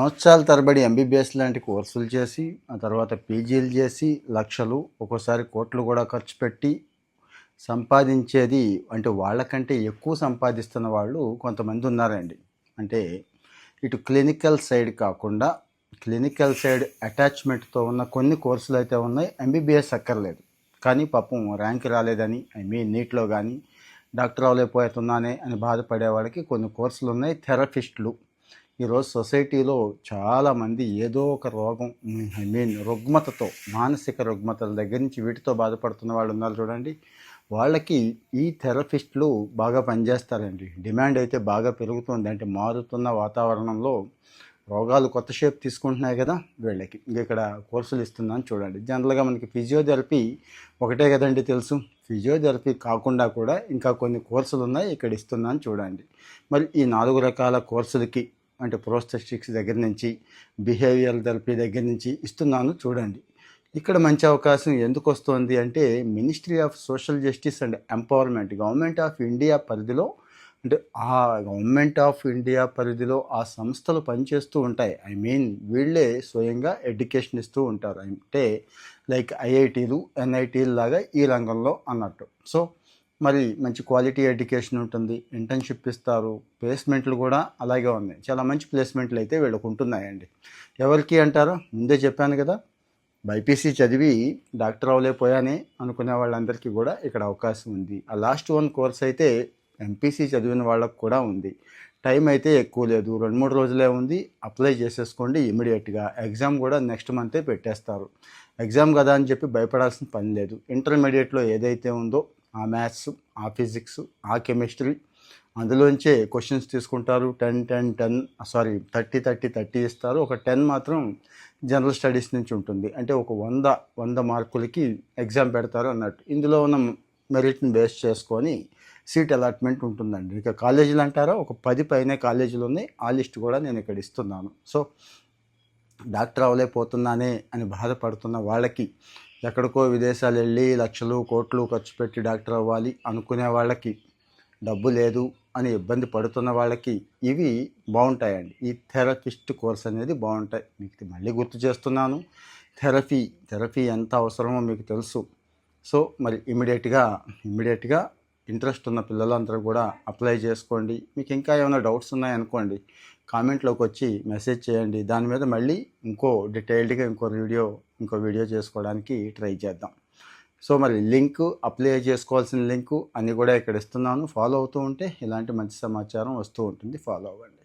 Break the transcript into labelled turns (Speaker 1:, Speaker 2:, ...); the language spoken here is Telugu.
Speaker 1: సంవత్సరాల తరబడి ఎంబీబీఎస్ లాంటి కోర్సులు చేసి ఆ తర్వాత పీజీలు చేసి లక్షలు ఒక్కోసారి కోట్లు కూడా ఖర్చు పెట్టి సంపాదించేది అంటే వాళ్ళకంటే ఎక్కువ సంపాదిస్తున్న వాళ్ళు కొంతమంది ఉన్నారండి. అంటే ఇటు క్లినికల్ సైడ్ కాకుండా క్లినికల్ సైడ్ అటాచ్మెంట్తో ఉన్న కొన్ని కోర్సులు అయితే ఉన్నాయి ఎంబీబీఎస్ అక్కర్లేదు. కానీ పాపం ర్యాంక్ రాలేదని ఐ మీన్ నీట్లో కానీ డాక్టర్ అవలేకపోతున్నానే అని బాధపడే వాళ్ళకి కొన్ని కోర్సులు ఉన్నాయి థెరపిస్టులు. ఈరోజు సొసైటీలో చాలామంది ఏదో ఒక రోగం ఐ మీన్ రుగ్మతతో మానసిక రుగ్మతల దగ్గర నుంచి వీటితో బాధపడుతున్న వాళ్ళు ఉన్నారు చూడండి. వాళ్ళకి ఈ థెరపిస్టులు బాగా పనిచేస్తారండి. డిమాండ్ అయితే బాగా పెరుగుతుంది. అంటే మారుతున్న వాతావరణంలో రోగాలు కొత్త షేప్ తీసుకుంటున్నాయి కదా వీళ్ళకి. ఇక్కడ కోర్సులు ఇస్తున్నాను చూడండి. జనరల్గా మనకి ఫిజియోథెరపీ ఒకటే కదండి తెలుసు. ఫిజియోథెరపీ కాకుండా కూడా ఇంకా కొన్ని కోర్సులు ఉన్నాయి. ఇక్కడ ఇస్తున్నాను చూడండి. మరి ఈ నాలుగు రకాల కోర్సులకి అంటే ప్రోస్థెటిక్స్ దగ్గర నుంచి బిహేవియర్ థెరపీ దగ్గర నుంచి ఇస్తున్నాను చూడండి. ఇక్కడ మంచి అవకాశం ఎందుకు వస్తుంది అంటే ministry of social justice and empowerment government of India పరిధిలో అంటే ఆ గవర్నమెంట్ ఆఫ్ ఇండియా పరిధిలో ఆ సంస్థలు పనిచేస్తూ ఉంటాయి. ఐ మీన్ వీళ్ళే స్వయంగా ఎడ్యుకేషన్ ఇస్తూ ఉంటారు. అంటే లైక్ ఐఐటీలు ఎన్ఐటీలు లాగా ఈ రంగంలో అన్నట్టు. సో మరి మంచి క్వాలిటీ ఎడ్యుకేషన్ ఉంటుంది ఇంటర్న్షిప్ ఇస్తారు ప్లేస్మెంట్లు కూడా అలాగే ఉన్నాయి. చాలా మంచి ప్లేస్మెంట్లు అయితే వీళ్ళకు ఉంటున్నాయండి. ఎవరికి అంటారో? ముందే చెప్పాను కదా బైపీసీ చదివి డాక్టర్ అవ్వలేకపోయానే అనుకునే వాళ్ళందరికీ కూడా ఇక్కడ అవకాశం ఉంది. ఆ లాస్ట్ వన్ కోర్స్ అయితే ఎంపీసీ చదివిన వాళ్ళకు కూడా ఉంది. టైం అయితే ఎక్కువ లేదు. రెండు మూడు రోజులే ఉంది. అప్లై చేసేసుకోండి ఇమీడియట్గా ఎగ్జామ్ కూడా నెక్స్ట్ మంతే పెట్టేస్తారు. ఎగ్జామ్ కదా అని చెప్పి భయపడాల్సిన పని లేదు. ఇంటర్మీడియట్లో ఏదైతే ఉందో ఆ మ్యాథ్స్ ఆ ఫిజిక్స్ ఆ కెమిస్ట్రీ అందులోంచే క్వశ్చన్స్ తీసుకుంటారు. Ten ten ten sorry thirty thirty thirty ఇస్తారు. ఒక టెన్ మాత్రం జనరల్ స్టడీస్ నుంచి ఉంటుంది. అంటే ఒక వంద వంద మార్కులకి ఎగ్జామ్ పెడతారు అన్నట్టు. ఇందులో ఉన్న మెరిట్ని బేస్ చేసుకొని సీట్ అలాట్మెంట్ ఉంటుందండి. ఇక కాలేజీలు అంటారా? ఒక పది పైన కాలేజీలు ఉన్నాయి. ఆ లిస్ట్ కూడా నేను ఇక్కడ ఇస్తున్నాను. సో డాక్టర్ అవ్వలేకపోతున్నానే అని బాధపడుతున్న వాళ్ళకి ఎక్కడికో విదేశాలు వెళ్ళి లక్షలు కోట్లు ఖర్చు పెట్టి డాక్టర్ అవ్వాలి అనుకునే వాళ్ళకి డబ్బు లేదు అని ఇబ్బంది పడుతున్న వాళ్ళకి ఇవి బాగుంటాయండి. ఈ థెరపిస్ట్ కోర్స్ అనేది బాగుంటాయి. మీకు మళ్ళీ గుర్తు చేస్తున్నాను. థెరపీ థెరపీ ఎంత అవసరమో మీకు తెలుసు. సో మరి ఇమీడియట్గా ఇమీడియట్గా ఇంట్రెస్ట్ ఉన్న పిల్లలందరూ కూడా అప్లై చేసుకోండి. మీకు ఇంకా ఏమైనా డౌట్స్ ఉన్నాయనుకోండి కామెంట్లోకి వచ్చి మెసేజ్ చేయండి. దాని మీద మళ్ళీ ఇంకో డీటెయిల్డ్గా ఇంకో వీడియో ఇంకో వీడియో చేసుకోవడానికి ట్రై చేద్దాం. సో మరి లింక్ అప్లై చేసుకోవాల్సిన లింకు అన్నీ కూడా ఇక్కడ ఇస్తున్నాను. ఫాలో అవుతూ ఉంటే ఇలాంటి మంచి సమాచారం వస్తూ ఉంటుంది. ఫాలో అవ్వండి.